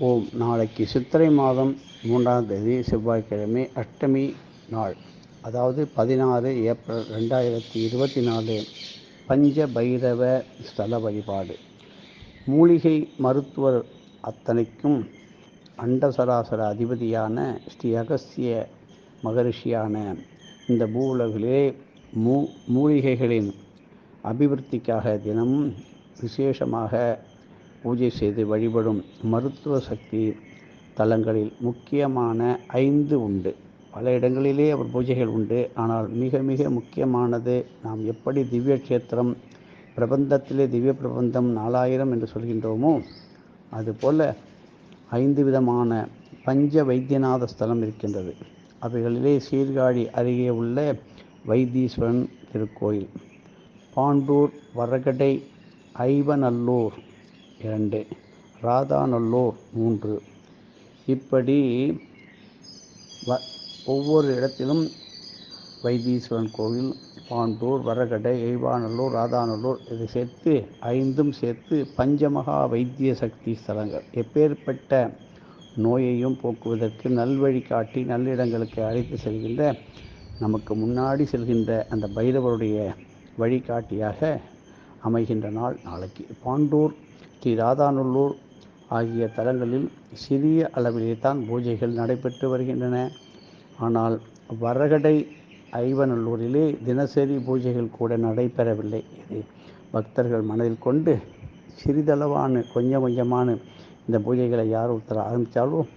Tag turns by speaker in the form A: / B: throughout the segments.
A: ஓம். நாளைக்கு சித்திரை மாதம் மூன்றாம் தேதி செவ்வாய்க்கிழமை அஷ்டமி நாள். அதாவது பதினாறு ஏப்ரல் ரெண்டாயிரத்தி இருபத்தி நாலு பஞ்ச பைரவ ஸ்தல வழிபாடு. மூலிகை மருத்துவர் அத்தனைக்கும் அண்டசராசர அதிபதியான ஸ்ரீ அகஸ்திய மகரிஷியான இந்த பூவுலகிலே மூ மூலிகைகளின் அபிவிருத்திக்காக தினமும் விசேஷமாக பூஜை செய்து வழிபடும் மருத்துவ சக்தி தலங்களில் முக்கியமான ஐந்து உண்டு. பல இடங்களிலே அவர் பூஜைகள் உண்டு. ஆனால் மிக மிக முக்கியமானது நாம் எப்படி திவ்ய கஷேத்திரம் பிரபந்தத்திலே திவ்ய பிரபந்தம் நாலாயிரம் என்று சொல்கின்றோமோ அதுபோல ஐந்து விதமான பஞ்ச வைத்தியநாத ஸ்தலம் இருக்கின்றது. அவைகளிலே சீர்காழி அருகே உள்ள வைத்தீஸ்வரன் திருக்கோயில். பாண்டூர் வரகடை ஐவநல்லூர் இரண்டு. ராதாநல்லூர் மூன்று. இப்படி வ ஒவ்வொரு இடத்திலும் வைத்தீஸ்வரன் கோவில் பாண்டூர் வரகடை எய்வானல்லூர் ராதாநல்லூர் இதை சேர்த்து ஐந்தும் சேர்த்து பஞ்சமகா வைத்திய சக்தி ஸ்தலங்கள். எப்பேற்பட்ட நோயையும் போக்குவதற்கு நல்வழி காட்டி நல்லிடங்களுக்கு அழைத்து செல்கின்ற நமக்கு முன்னாடி செல்கின்ற அந்த பைரவருடைய வழிகாட்டியாக அமைகின்ற நாள் நாளைக்கு. பாண்டூர் ஸ்ரீ ராதாநல்லூர் ஆகிய தலங்களில் சிறிய அளவிலே தான் பூஜைகள் நடைபெற்று வருகின்றன. ஆனால் வரகடை ஐவநல்லூரிலே தினசரி பூஜைகள் கூட நடைபெறவில்லை. இது பக்தர்கள் மனதில் கொண்டு சிறிதளவான கொஞ்சம் கொஞ்சமான இந்த பூஜைகளை யார் ஒருத்தர் ஆரம்பித்தாலும்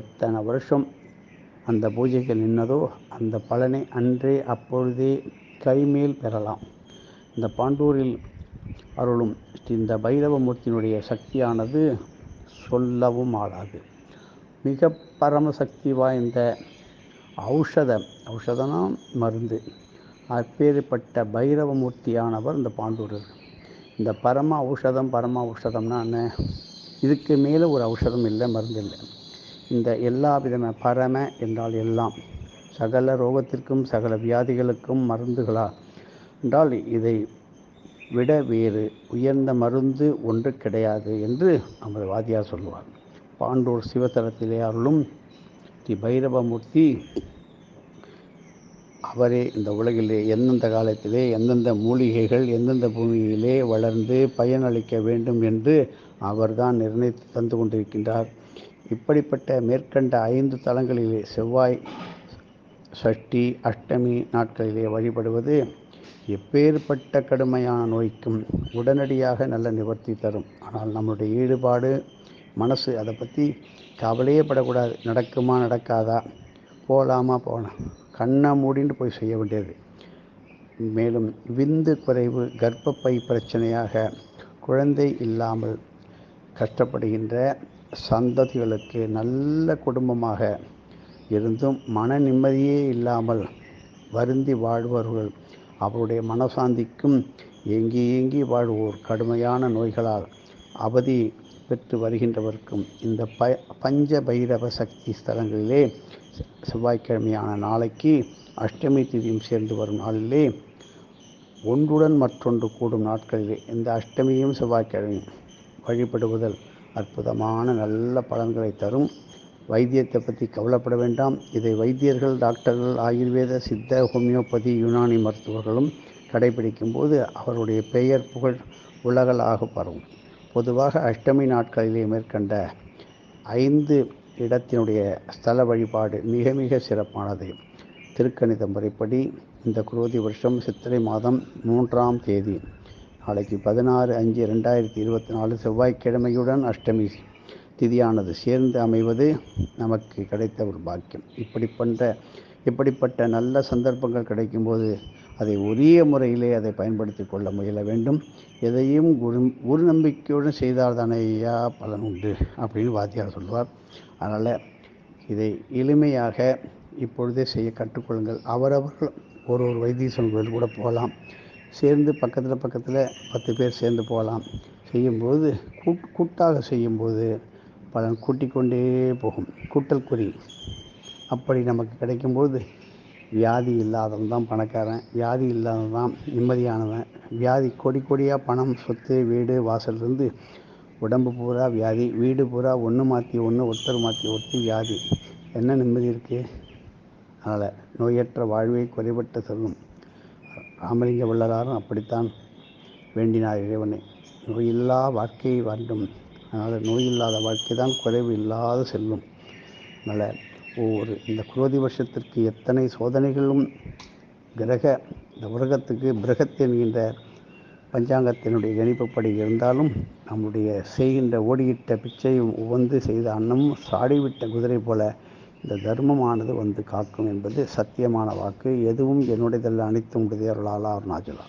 A: எத்தனை வருஷம் அந்த பூஜைகள் நின்னதோ அந்த பலனை அன்றே அப்பொழுதே கைமேல் பெறலாம். இந்த பாண்டூரில் அருளும் இந்த பைரவமூர்த்தியினுடைய சக்தியானது சொல்லவும் ஆளாது. மிக பரம சக்தி வாய்ந்த ஔஷதம் ஔஷதனா மருந்து. அப்பேற்பட்ட பைரவமூர்த்தியானவர் இந்த பாண்டூரர். இந்த பரம ஔஷதம் பரம ஔஷதம்னா என்ன? இதுக்கு மேலே ஒரு ஔஷதம் இல்லை மருந்து இல்லை. இந்த எல்லா விதமான பரம என்றால் எல்லாம். சகல ரோகத்திற்கும் சகல வியாதிகளுக்கும் மருந்துகளா? என்றால் இதை விட வேறு உயர்ந்த மருந்து ஒன்று கிடையாது என்று நமது வாதியார் சொல்லுவார். பாண்டூர் சிவத்தலத்திலே அருளும் ஸ்ரீ பைரவமூர்த்தி அவரே இந்த உலகிலே எந்தெந்த காலத்திலே எந்தெந்த மூலிகைகள் எந்தெந்த பூமியிலே வளர்ந்து பயனளிக்க வேண்டும் என்று அவர்தான் நிர்ணயித்து தந்து கொண்டிருக்கின்றார். இப்படிப்பட்ட மேற்கண்ட ஐந்து தலங்களிலே செவ்வாய் சஷ்டி அஷ்டமி நாட்களிலே வழிபடுவது எப்பேற்பட்ட கடுமையான நோய்க்கும் உடனடியாக நல்ல நிவர்த்தி தரும். ஆனால் நம்மளுடைய ஈடுபாடு மனசு அதை பற்றி கவலையே படக்கூடாது. நடக்குமா நடக்காதா? போகலாமா போகலாம் கண்ணை மூடின்னு போய் செய்ய வேண்டியது. மேலும் விந்து குறைவு கர்ப்பப்பை பிரச்சனையாக குழந்தை இல்லாமல் கஷ்டப்படுகின்ற சந்ததிகளுக்கு நல்ல குடும்பமாக இருந்தும் மன நிம்மதியே இல்லாமல் வருந்தி வாழ்பவர்கள் அவருடைய மனசாந்திக்கும் ஏங்கி ஏங்கி வாழ்வோர் கடுமையான நோய்களால் அவதி பெற்று வருகின்றவர்க்கும் இந்த ப பஞ்ச பைரவ சக்தி ஸ்தலங்களிலே செவ்வாய்க்கிழமையான நாளைக்கு அஷ்டமி திதியும் சேர்ந்து வரும் நாளிலே ஒன்றுடன் மற்றொன்று கூடும் நாட்களிலே இந்த அஷ்டமியும் செவ்வாய்க்கிழமையும் வழிபடுவதல் அற்புதமான நல்ல பலன்களை தரும். வைத்தியத்தை பற்றி கவலைப்பட வேண்டாம். இதை வைத்தியர்கள் டாக்டர்கள் ஆயுர்வேத சித்த ஹோமியோபதி யுனானி மருத்துவர்களும் கடைபிடிக்கும் போது அவருடைய பெயர் புகழ் உலகளாக பரவும். பொதுவாக அஷ்டமி நாட்களிலே மேற்கண்ட ஐந்து இடத்தினுடைய ஸ்தல வழிபாடு மிக மிக சிறப்பானது. திருக்கணித முறைப்படி இந்த குரோதி வருஷம் சித்திரை மாதம் மூன்றாம் தேதி நாளைக்கு பதினாறு அஞ்சு ரெண்டாயிரத்தி இருபத்தி நாலு செவ்வாய்க்கிழமையுடன் அஷ்டமி. திதியானது சேர்ந்து அமைவது நமக்கு கிடைத்த ஒரு பாக்கியம். இப்படி இப்படிப்பட்ட நல்ல சந்தர்ப்பங்கள் கிடைக்கும்போது அதை உரிய முறையிலே அதை பயன்படுத்தி கொள்ள முயல வேண்டும். எதையும் குரு குரு நம்பிக்கையுடன் செய்தால் தானே ஐயா பலன் உண்டு அப்படின்னு வாத்தியார் சொல்லுவார். அதனால் இதை எளிமையாக இப்பொழுதே செய்ய கற்றுக்கொள்ளுங்கள். அவரவர்கள் ஒரு ஒரு வைத்தீஸ்வரன் கோயில் கூட போகலாம். சேர்ந்து பக்கத்தில் பக்கத்தில் பத்து பேர் சேர்ந்து போகலாம். செய்யும்போது கூட் கூட்டாக செய்யும்போது பலன் கூட்டிக்கொண்டே போகும். கூட்டல் குறி. அப்படி நமக்கு கிடைக்கும்போது வியாதி இல்லாதவன் தான் பணக்காரன். வியாதி இல்லாதவன் தான் நிம்மதியானவன். வியாதி கொடி கொடியாக பணம் சொத்து வீடு வாசல்லேருந்து உடம்பு பூரா வியாதி. வீடு பூரா ஒன்று மாற்றி ஒன்று ஒருத்தர் மாற்றி ஒருத்தர் வியாதி. என்ன நிம்மதி இருக்குது அதனால் நோயற்ற வாழ்வை குறைபட்ட சொல்லும். ராமலிங்க வள்ளலாரும் அப்படித்தான் வேண்டினார் இறைவனை. நோயில்லா வாழ்க்கையை வேண்டும் அதனால் நோய் இல்லாத வாழ்க்கை தான் குறைவு இல்லாத செல்லும் அதனால் ஒவ்வொரு இந்த குரோதி வருஷத்திற்கு எத்தனை சோதனைகளும் கிரக இந்த உலகத்துக்கு பிரகத் என்கின்ற பஞ்சாங்கத்தினுடைய கணிப்புப்படி இருந்தாலும் நம்முடைய செய்கின்ற ஓடியிட்ட பிச்சையும் உவந்து செய்த அன்னமும் சாடிவிட்ட குதிரை போல இந்த தர்மமானது வந்து காக்கும் என்பது சத்தியமான வாக்கு. எதுவும் என்னுடையதல்ல அனைத்தும் உடையவர்களாலா அருணாச்சலா